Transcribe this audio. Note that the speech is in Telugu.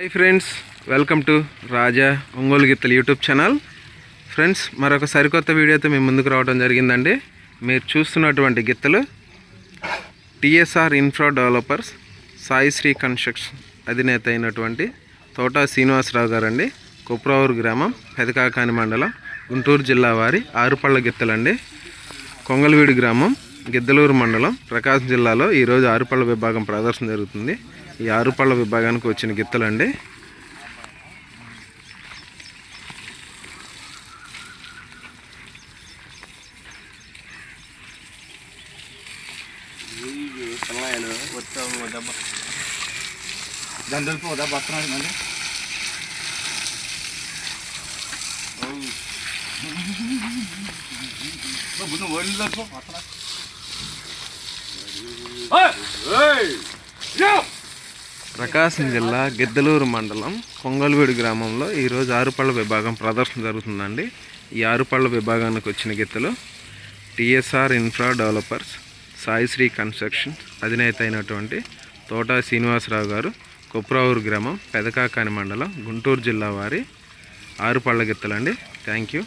Hi friends welcome to Raja Ongole గిత్తలు యూట్యూబ్ ఛానల్. ఫ్రెండ్స్ మరొక సరికొత్త వీడియోతో మేము ముందుకు రావడం జరిగిందండి. మీరు చూస్తున్నటువంటి గిత్తలు TSR infra developers Sai Sri construction అధినేత అయినటువంటి తోటా శ్రీనివాసరావు గారండి. కుప్రావూరు గ్రామం పెదకాకాని మండలం గుంటూరు జిల్లా వారి ఆరుపళ్ళ గిత్తలండి. కొంగలవీడు గ్రామం గిద్దలూరు మండలం ప్రకాశం జిల్లాలో ఈరోజు ఆరుపళ్ళ విభాగం ప్రదర్శన జరుగుతుంది. ఈ ఆరుపళ్ళ విభాగానికి వచ్చిన గిత్తలండి. మళ్ళీ ముందు ఒళ్ళు దొరుకు ప్రకాశం జిల్లా గిద్దలూరు మండలం కొంగల్వీడు గ్రామంలో ఈరోజు ఆరుపళ్ళ విభాగం ప్రదర్శన జరుగుతుందండి. ఈ ఆరుపళ్ళ విభాగానికి వచ్చిన గిత్తలు TSR infra developers Saisri construction అధినేత అయినటువంటి తోటా శ్రీనివాసరావు గారు కుప్రావూరు గ్రామం పెదకాకాని మండలం గుంటూరు జిల్లా వారి ఆరుపళ్ళ గిత్తలండి థ్యాంక్ యూ.